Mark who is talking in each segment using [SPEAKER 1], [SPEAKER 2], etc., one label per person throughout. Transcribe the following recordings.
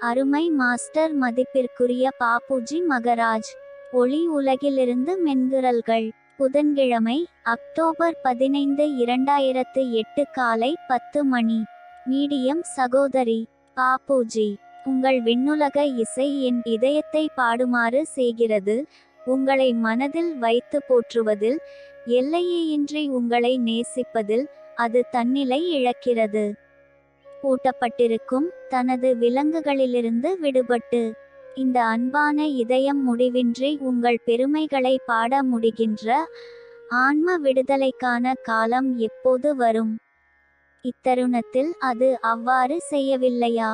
[SPEAKER 1] அருமை மாஸ்டர் மதிப்பிற்குரிய பாப்புஜி மகராஜ். ஒளி உலகிலிருந்து மென்குரல்கள் புதன்கிழமை அக்டோபர் பதினைந்து இரண்டாயிரத்து எட்டு காலை பத்து மணி. மீடியம் சகோதரி பாப்புஜி உங்கள் விண்ணுலக இசை என் இதயத்தை பாடுமாறு செய்கிறது. உங்களை மனதில் வைத்து போற்றுவதில் எல்லையேயின்றி உங்களை நேசிப்பதில் அது தன்னிலை இழக்கிறது. பூட்டப்பட்டிருக்கும் தனது விலங்குகளிலிருந்து விடுபட்டு இந்த அன்பான இதயம் முடிவின்றி உங்கள் பெருமைகளை பாட முடிகின்ற ஆன்ம விடுதலைக்கான காலம் எப்போது வரும்? இத்தருணத்தில் அது அவ்வாறு செய்யவில்லையா?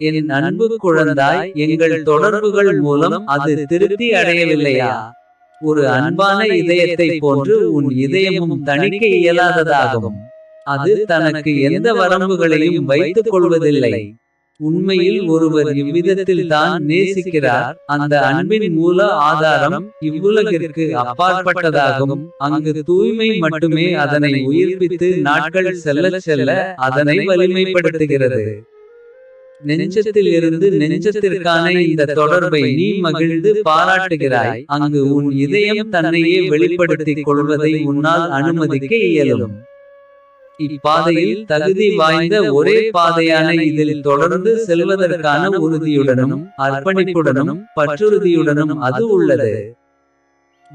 [SPEAKER 2] என் அன்பு குழந்தாய் எங்கள் தொடர்புகள் மூலம் அது திருப்தி அடையவில்லையா? ஒரு அன்பான இதயத்தை போன்று உன் இதயமும் தணிக்க இயலாததாகும். அது தனக்கு எந்த வரம்புகளையும் வைத்துக் கொள்வதில்லை உண்மையில் ஒருவர் இவ்விதத்தில் தான் நேசிக்கிறார். அந்த அன்பின் மூல ஆதாரம் இவ்வுலகிற்கு அப்பாற்பட்டதாகும். அங்கு தூய்மை மட்டுமே அதனை உயிர்ப்பித்து நாட்கள் செல்ல செல்ல அதனை வலிமைப்படுத்துகிறது. நெஞ்சத்தில் இருந்து நெஞ்சத்திற்கான இந்த தொடர்பை நீ மகிழ்ந்து பாராட்டுகிறாய். அங்கு உன் இதயம் தன்னையே வெளிப்படுத்திக் கொள்வதை உன்னால் அனுமதிக்க இயலும். இப்பாதையில் தகுதி வாய்ந்த ஒரே பாதையான இதில் தொடர்ந்து செல்வதற்கான உறுதியுடனும் அர்ப்பணிப்புடனும் பற்றுறுதியுடனும் அது உள்ளது.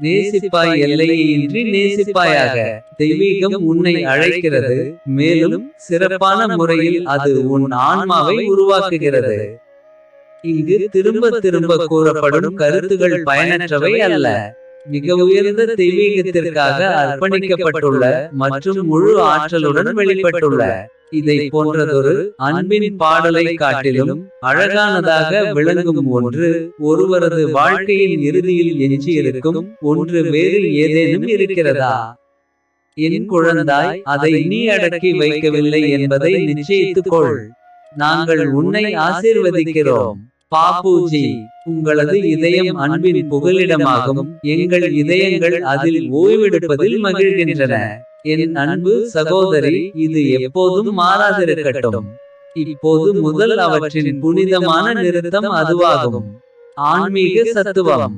[SPEAKER 2] நேசிப்பாய் எல்லையின்றி நேசிப்பாயாக. தெய்வீகம் உன்னை அழைக்கிறது. மேலும் சிறப்பான முறையில் அது உன் ஆன்மாவை உருவாக்குகிறது. இங்கு திரும்ப திரும்ப கூறப்படும் கருத்துகள் பயனற்றவை அல்ல. மிக உயர்ந்த தெய்வீகத்திற்காக அர்ப்பணிக்கப்பட்டுள்ள மற்றும் முழு ஆற்றலுடன் வெளிப்பட்டுள்ள. இதை போன்றதொரு அன்பின் பாடலை காட்டிலும் அழகானதாக விளங்கும் ஒன்று ஒருவரது வாழ்க்கையின் இறுதியில் எஞ்சியிருக்கும் ஒன்று வேறு ஏதேனும் இருக்கிறதா? என் குழந்தாய் அதை நீ அடக்கி வைக்கவில்லை என்பதை நிச்சயித்துக் கொள் நாங்கள் உன்னை ஆசீர்வதிக்கிறோம். பாப்பூஜி உங்களது இதயம் அன்பின் புகலிடமாகும். எங்கள் இதயங்கள் அதில் ஓய்வெடுப்பதில் மகிழ்கின்றன. என் அன்பு சகோதரி இது எப்போதும் மாறாதிருக்கட்டும். இப்போது முதல் அவற்றின் புனிதமான நிறுத்தம் அதுவாகும். ஆன்மீக சத்துவம்.